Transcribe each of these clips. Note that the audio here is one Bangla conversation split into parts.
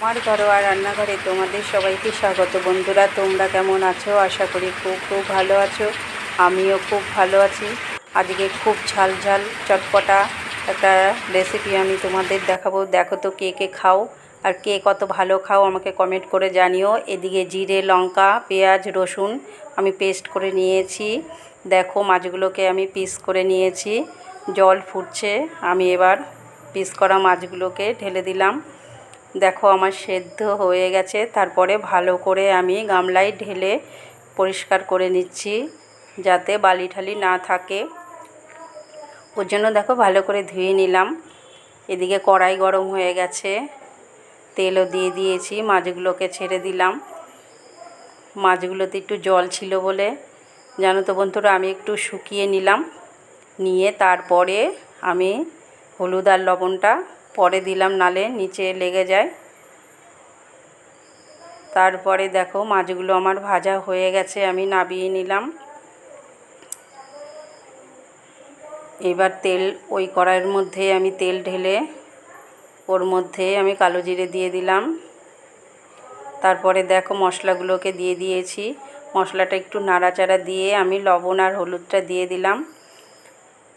আমার ঘরোয়া রান্নাঘরে তোমাদের সবাইকে স্বাগত বন্ধুরা। তোমরা কেমন আছো? আশা করি খুব খুব ভালো আছো। আমিও খুব ভালো আছি। আজকে খুব ঝাল ঝাল চটপটা একটা রেসিপি আমি তোমাদের দেখাবো। দেখো তো কে কে খাও আর কে কত ভালো খাও আমাকে কমেন্ট করে জানিও। এদিকে জিরে, লঙ্কা, পেঁয়াজ, রসুন আমি পেস্ট করে নিয়েছি। দেখো মাছগুলোকে আমি পিস করে নিয়েছি। জল ফুটছে। আমি এবার পিস করা মাছগুলোকে ঢেলে দিলাম। দেখো আমার সেদ্ধ হয়ে গেছে। তারপরে ভালো করে আমি গামলায় ঢেলে পরিষ্কার করে নিচ্ছি যাতে বালি ঠালি না থাকে। ওর জন্য দেখো ভালো করে ধুয়ে নিলাম। এদিকে কড়াই গরম হয়ে গেছে। তেলও দিয়ে দিয়েছি, মাছগুলোকে ছেড়ে দিলাম। মাছগুলোতে একটু জল ছিল বলে, জানো তো বন্ধুরা, আমি একটু শুকিয়ে নিলাম। নিয়ে তারপরে আমি হলুদ আর লবণটা পরে দিলাম, নালে নিচে লেগে যায়। তারপরে দেখো মাছগুলো আমার ভাজা হয়ে গেছে, আমি নাবিয়ে নিলাম। এবার তেল, ওই কড়াইয়ের মধ্যে আমি তেল ঢেলে, ওর মধ্যে আমি কালো জিরে দিয়ে দিলাম। তারপরে দেখো মশলাগুলোকে দিয়ে দিয়েছি। মশলাটা একটু নাড়াচাড়া দিয়ে আমি লবণ আর হলুদটা দিয়ে দিলাম।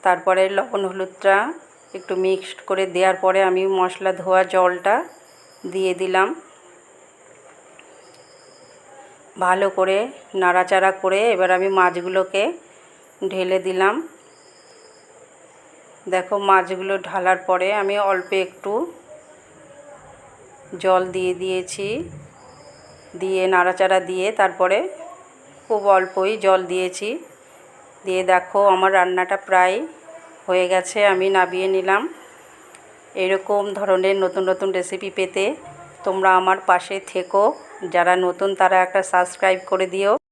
তারপরে লবণ হলুদটা একটু মিক্সড করে দেওয়ার পরে আমি মশলা ধোয়া জলটা দিয়ে দিলাম। ভালো করে নাড়াচাড়া করে এবার আমি মাছগুলোকে ঢেলে দিলাম। দেখো মাছগুলো ঢালার পরে আমি অল্প একটু জল দিয়ে দিয়েছি। দিয়ে নাড়াচাড়া দিয়ে তারপরে খুব অল্পই জল দিয়েছি। দিয়ে দেখো আমার রান্নাটা প্রায় হয়ে গেছে, আমি নাবিয়ে নিলাম। এরকম ধরনের নতুন নতুন রেসিপি পেতে তোমরা আমার পাশে থেকো। যারা নতুন, তারা একটা সাবস্ক্রাইব করে দিও।